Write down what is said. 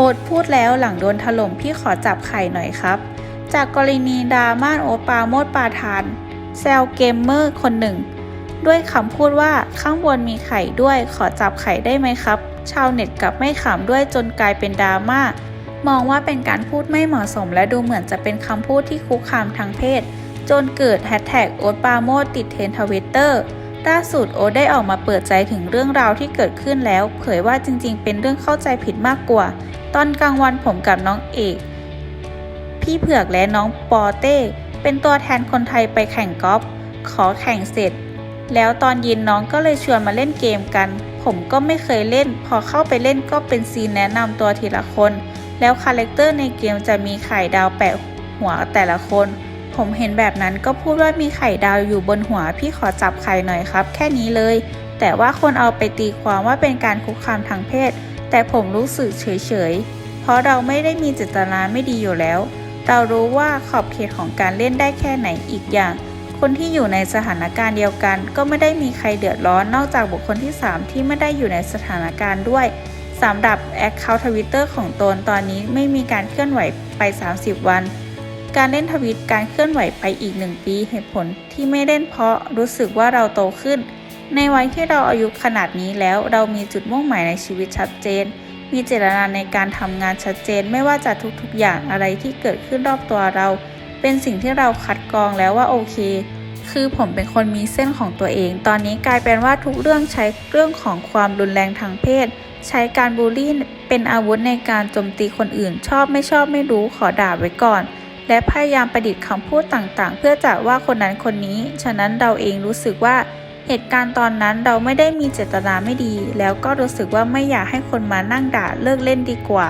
อ๊ตพูดแล้วหลังโดนถล่มพี่ขอจับไข่หน่อยครับ จากกรณีดราม่าโอปาโมดปาทานแซลเกมเมอร์คนหนึ่ง ด้วยคำพูดว่าข้างบนมีไข่ด้วยขอจับไข่ได้ไหมครับ ชาวเน็ตกลับไม่ขำด้วยจนกลายเป็นดราม่ามองว่าเป็นการพูดไม่เหมาะสมและดูเหมือนจะเป็นคำพูดที่คุกคามทางเพศ จนเกิดแฮชแท็กโอ๊ตปาโมดติดเทรนทวิตเตอร์ ล่าสุดโอได้ออกมาเปิดใจถึงเรื่องราวที่เกิดขึ้นแล้ว เผยว่าจริงๆ เป็นเรื่องเข้าใจผิดมากกว่า ตอนกลางวันผมกับน้องเอก พี่เผือกและน้องปอเต้ เป็นตัวแทนคนไทยไปแข่งกอล์ฟขอแข่งเสร็จ แล้วตอนเย็นน้องก็เลยชวนมาเล่นเกมกัน ผมก็ไม่เคยเล่น พอเข้าไปเล่นก็เป็นซีนแนะนำตัวทีละคน แล้วคาแรคเตอร์ในเกมจะมีไข่ดาวแปะหัวแต่ละคน ผมเห็นแบบนั้นก็พูดว่ามีไข่ดาวอยู่บนหัว พี่ขอจับไข่หน่อยครับ แค่นี้เลย แต่ว่าคนเอาไปตีความว่าเป็นการคุกคามทางเพศ แต่ผมรู้สึกเฉยๆ เพราะเราไม่ได้มีเจตนาไม่ดีอยู่แล้ว เรารู้ว่าขอบเขตของการเล่นได้แค่ไหนอีกอย่าง คนที่อยู่ในสถานการณ์เดียวกัน ก็ไม่ได้มีใครเดือดร้อนนอกจากบุคคลที่ 3 ที่ไม่ได้อยู่ในสถานการณ์ด้วยสำหรับแอคเคาท์ทวิตเตอร์ของตนตอนนี้ไม่มีการเคลื่อนไหวไป 30 วัน การเล่นทวิตการเคลื่อนไหวไปอีก1ปีเหตุผลที่ไม่เล่นเพราะรู้สึกว่าเราโตขึ้น ในวัยที่เราอายุขนาดนี้แล้วเรามีจุดมุ่งหมายในชีวิตชัดเจน มีเจตนาในการทำงานชัดเจนไม่ว่าจะทุกๆ อย่างอะไรที่เกิดขึ้นรอบตัวเรา เป็นสิ่งที่เราคัดกรองแล้วว่าโอเค คือผมเป็นคนมีเส้นของตัวเอง ตอนนี้กลายเป็นว่าทุกเรื่องใช้เรื่องของความรุนแรงทางเพศ ใช้การบูลลี่เป็นอาวุธในการโจมตีคนอื่นชอบไม่ชอบไม่รู้ขอด่าไว้ก่อน และพยายามประดิษฐ์คำพูดต่างๆ เพื่อจะว่าคนนั้นคนนี้ ฉะนั้นเราเองรู้สึกว่าเหตุการณ์ตอนนั้นเราไม่ได้มีเจตนาไม่ดี แล้วก็รู้สึกว่าไม่อยากให้คนมานั่งด่าเลิกเล่นดีกว่า